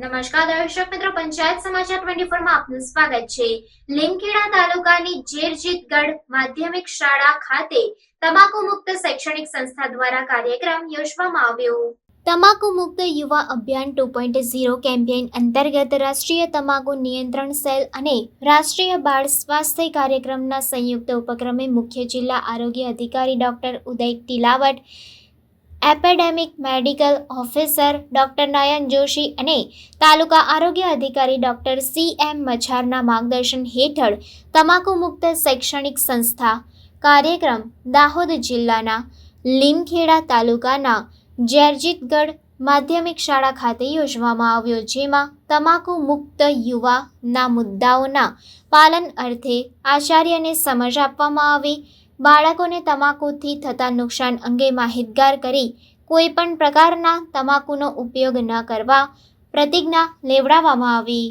નમસ્કાર દર્શક મિત્રો, પંચાયત સમાચાર ટ્વેન્ટી માં આપનું સ્વાગત છે. લીમખેડા તાલુકાની જેરજીતગઢ માધ્યમિક શાળા ખાતે તમાકુ મુક્ત શૈક્ષણિક સંસ્થા દ્વારા કાર્યક્રમ યોજવામાં આવ્યો. તમાકુ મુક્ત યુવા અભિયાન ટુ પોઈન્ટ ઝીરો કેમ્પેઇન અંતર્ગત રાષ્ટ્રીય તમાકુ નિયંત્રણ સેલ અને રાષ્ટ્રીય બાળ સ્વાસ્થ્ય કાર્યક્રમના સંયુક્ત ઉપક્રમે મુખ્ય જિલ્લા આરોગ્ય અધિકારી doctor Uday Tilavat epidemic medical officer doctor Nayan Joshi અને તાલુકા આરોગ્ય અધિકારી ડોક્ટર સી એમ મછારના માર્ગદર્શન હેઠળ તમાકુ મુક્ત શૈક્ષણિક સંસ્થા કાર્યક્રમ દાહોદ જિલ્લાના લીમખેડા તાલુકાના જેરજીતગઢ માધ્યમિક શાળા ખાતે યોજવામાં આવ્યો, જેમાં તમાકુ મુક્ત યુવાના મુદ્દાઓના પાલન અર્થે આચાર્યને સમજ આપવામાં આવી. બાળકોને તમાકુથી થતા નુકસાન અંગે માહિતગાર કરી કોઈપણ પ્રકારના તમાકુનો ઉપયોગ ન કરવા પ્રતિજ્ઞા લેવડાવવામાં આવી.